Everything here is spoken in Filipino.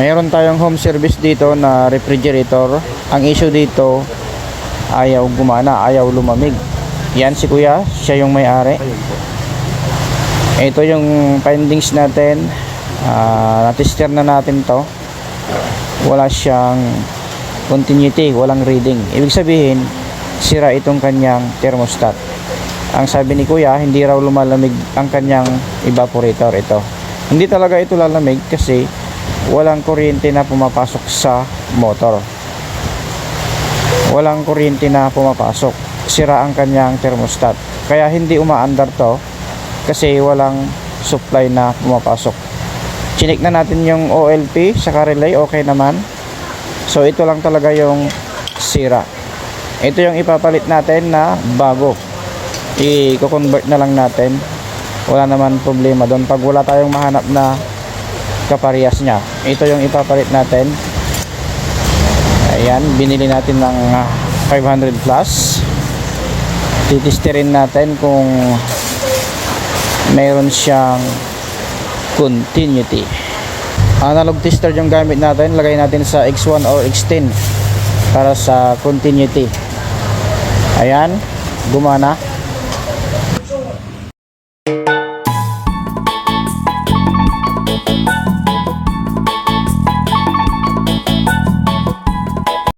Mayroon tayong home service dito na refrigerator. Ang issue dito, ayaw gumana, ayaw lumamig. Yan si kuya, siya yung may-ari. Ito yung findings natin. Ah, na-tester na natin to. Wala siyang continuity, walang reading. Ibig sabihin, sira itong kanyang thermostat. Ang sabi ni kuya, hindi raw lumalamig ang kanyang evaporator ito. Hindi talaga ito lalamig kasi walang kuryente na pumapasok sa motor. Walang kuryente na pumapasok. Sira ang kanyang thermostat. Kaya hindi umaandar to kasi walang supply na pumapasok. Chinik na natin yung OLP sa relay, okay naman. So ito lang talaga yung sira. Ito yung ipapalit natin na bago. I-convert na lang natin. Wala naman problema doon. Pag wala tayong mahanap na kaparehas niya. Ito yung ipapalit natin. Ayan, binili natin ng ah, 500 plus. Titisterin natin kung mayroon siyang continuity. Analog tester yung gamit natin. Lagay natin sa X1 or X10 para sa continuity. Ayan, gumana.